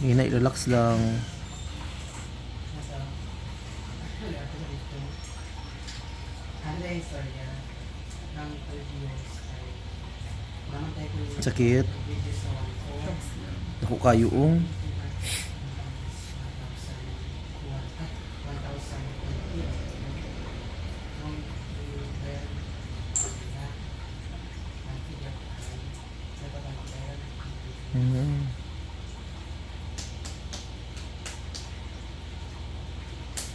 Hinay, relax lang. Wala ako dito. Ano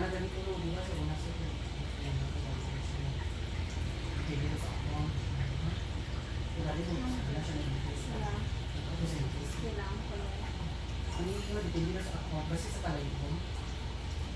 na sa ako? Basta sa palay ko.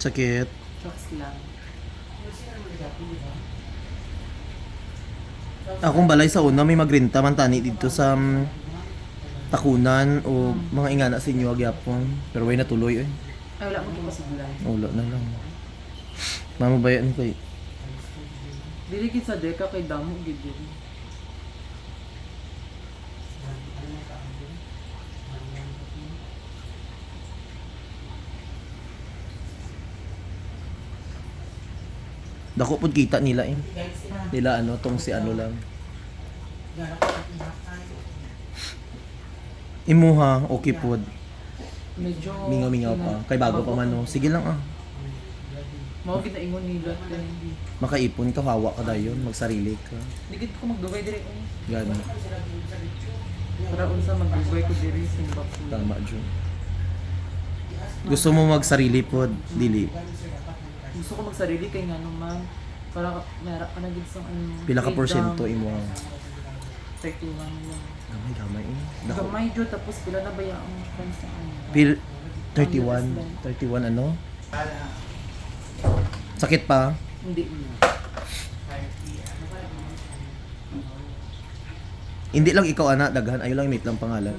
Sakit. Akong balay sa una may magrinta man tani dito sa um, takunan o mga ingana sa inyo agyapon. Pero way natuloy eh. Ay, wala mo sa bulay. Wala na lang. Mamabayan kay. Dili gid sa deka kay damo gid kapi? Dako pud kita nila eh. Nila ano tong si ano lang. Ko. Imuha okay pud. Medyo Mingaw-mingaw pa. Kay bago pa man no. Sige lang ah. Mao na ingon nila kay Makaipon ka hawa ka dayon, magsarili ka. Digid ko magdugay dire ko. Gani. Para unsa magdugay ko diri ko. Tama jud. Gusto mo magsarili pod, dili. Gusto ko magsarili kay ngano man para mera ka na gid sa ano. Pila ka porsyento imo? 31 lang. Gamay gamay eh. Dako. Gamay jud tapos pila na ba kan sa ano? Pil 31, 31 ano? Sakit pa? Hindi na. Hindi lang ikaw ana daghan ayo lang mate lang pangalan.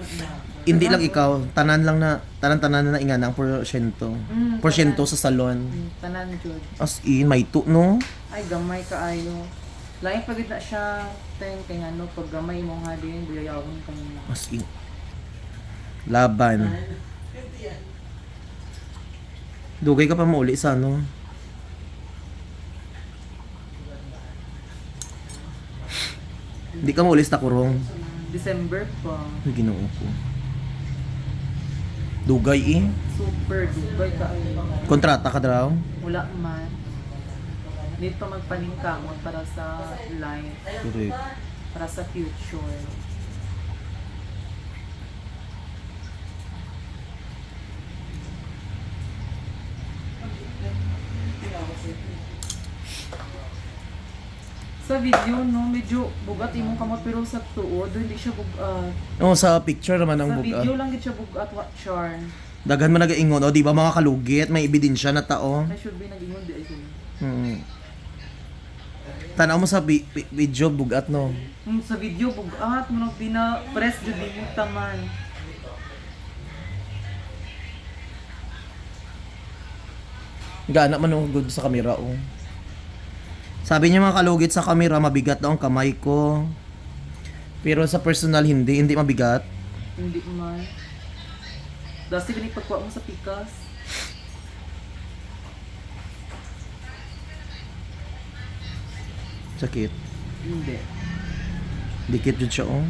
Hindi lang ikaw, tanan lang na tanan-tanan na ingana ang porsyento. Mm, Porsyento sa salon. Mm, Tanan jud. As in, may tu, no? Ay, gamay kaayo. Lain pagid na siya, ten kay ano, pag gamay mo nga din, buyayawon ka nila. As in. Laban. Dugay ka pa mauli sa ano. Hindi ka mauli sa kurong. December pa. Ay, ginoo ko. Dugay eh. Super dugay kaayo. Kontrata ka daw. Wala man. Dito magpaningkamot para sa life, Correct. para sa future. Sa video, no, medyo bugat imong kamot pero sa tuod, hindi siya bugat. Oh, sa picture naman ang Sa buga. video lang gid siya bugat, what char. Daghan man nagaingon, oh, di ba mga kalugit, may ebidensya na tao. I should be nag-ingon di ay sila. Hmm. Tanaw mo sa bi- bi- video bugat no. Hmm, sa video bugat mo nang pina press jud yung taman. Gana man ang good sa kamera oh. Sabi niya mga kalugit sa kamera mabigat daw ang kamay ko. Pero sa personal hindi, hindi mabigat. Hindi man. Dasi gani pagkuha mo sa pikas. Sakit. Hindi. Dikit jud siya oh.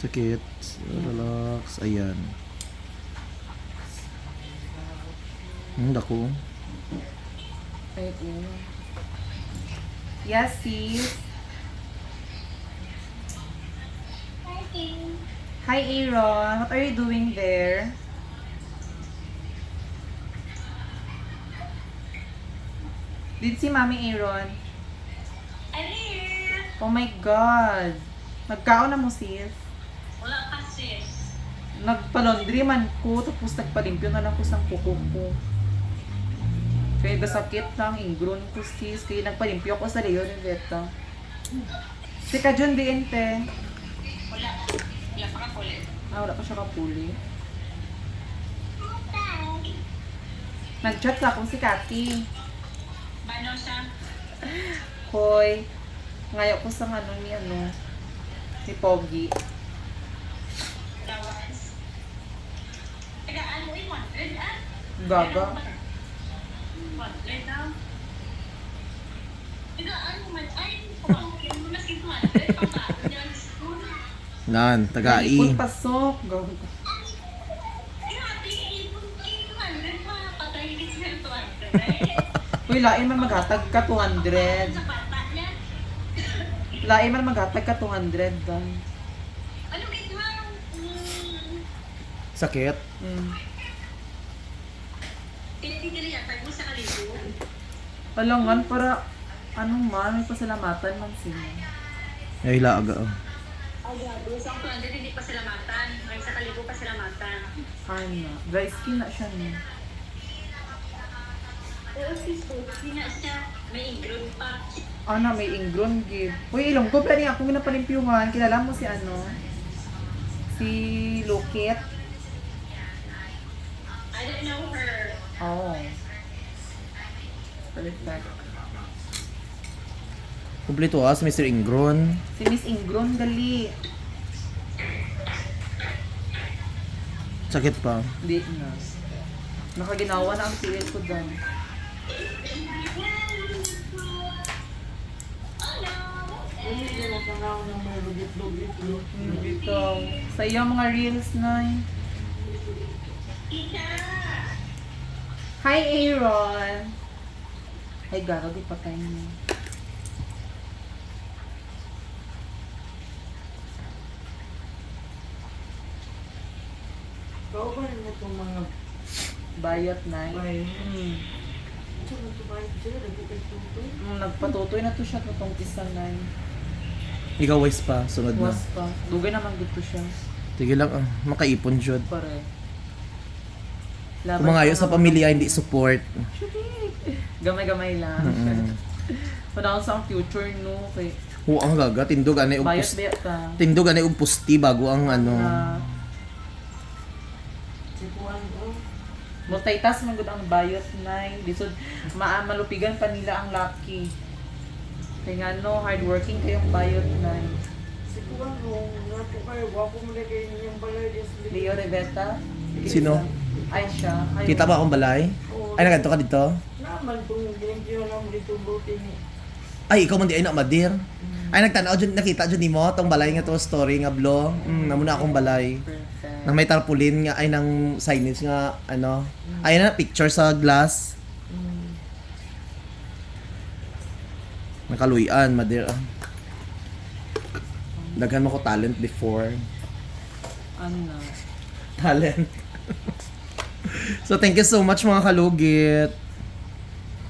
Sakit. Relax. Ayan. Hmm, dako. Yes, sis. Hi, Aaron. What are you doing there? Did si Mami Aaron? Alin? Oh my God. Nagkaon na mo sis. Wala pa sis. Nagpa-laundry man ko, tapos nagpalimpyo na lang ko sa kuko ko. Kaya gasakit lang, ingron ko sis. Kaya nagpalimpyo ko sa Leo Riveta. Si Kajon Diente. Wala. Wala pa. Ah, wala pa siya kapuli. Nag-chat sa akong si Kati. Mano siya? Hoy, ngayon ko sa ano ni ano, si Pogi. Lawas. Taga ano eh, 100 ah? Gaga. 100 daw. Taga ano man, ay, pamangkin mo na si 200. Din siya ng 200 eh. Hoy, lain man maghatag ka 200. Sa bata niya. Lain man maghatag ka 200 dan. Sakit. Mm. Alangan para ano man, may pasalamatan man sila. Ay, laga. oh. Grabe. Sa 200 hindi pa salamatan. Ay, sa kalibo pa salamatan. Ano, dry skin na siya no. Oo, sis ko. Hindi na siya. May ingron pa. Ana, may ingron give. Uy, ilong ko, plani ako ginapalimpyuhan. Kilala mo si ano? Si Lokit. I don't know her. Oh. Perfect. Kumpleto ah, si Mr. Ingron. Si Miss Ingron, gali. Sakit pa. Hindi na. Nakaginawa na ang tiil ko doon. Hmm, dito. Sa iyo mga reels na Hi, Aaron! Ay, garo, di patay niya. Kau ba rin itong mga Bayot na. bay? Hmm. Ito na ito ba? Ito na ito ito Mm, nagpatutoy na to siya totong isa na Ikaw wise pa, sunod na. Was pa. Dugay naman dito siya. Sige lang, ah, makaipon jud. Pare. Kung mga ayaw sa pamilya, hindi support. Gamay-gamay lang. Mm. Panahon sa ang future, no? Kay Oo, ang gaga. Tindog anay bayot pusti. bayot ka. Tindog anay og pusti bago ang ano. Na, Si Juan ko. multitask man ang bayot na. Lisod, ma malupigan pa nila ang lucky. Kaya nga no, hardworking kayong bayot na. Si Juan ko. Nga po kayo. Wako mo na kayo niyang balay. Diyos Leo Riveta. Sino? Ay siya. Ay, Kita ba akong balay? Oo. Ay, nagadto ka dito? Naman kung ginigyan lang dito buti ni. Ay, ikaw man di ay na madir. Ay, nagtanaw dyan, nakita dyan ni mo, tong balay nga to, story nga blo. Mm, namuna akong balay. Perfect. Nang may tarpaulin nga, ay nang signage nga, ano. Ay na, picture sa glass. Nakaluyan, madir. ah. Daghan mo ko talent before. Ano? Talent. so, thank you so much mga kalugit.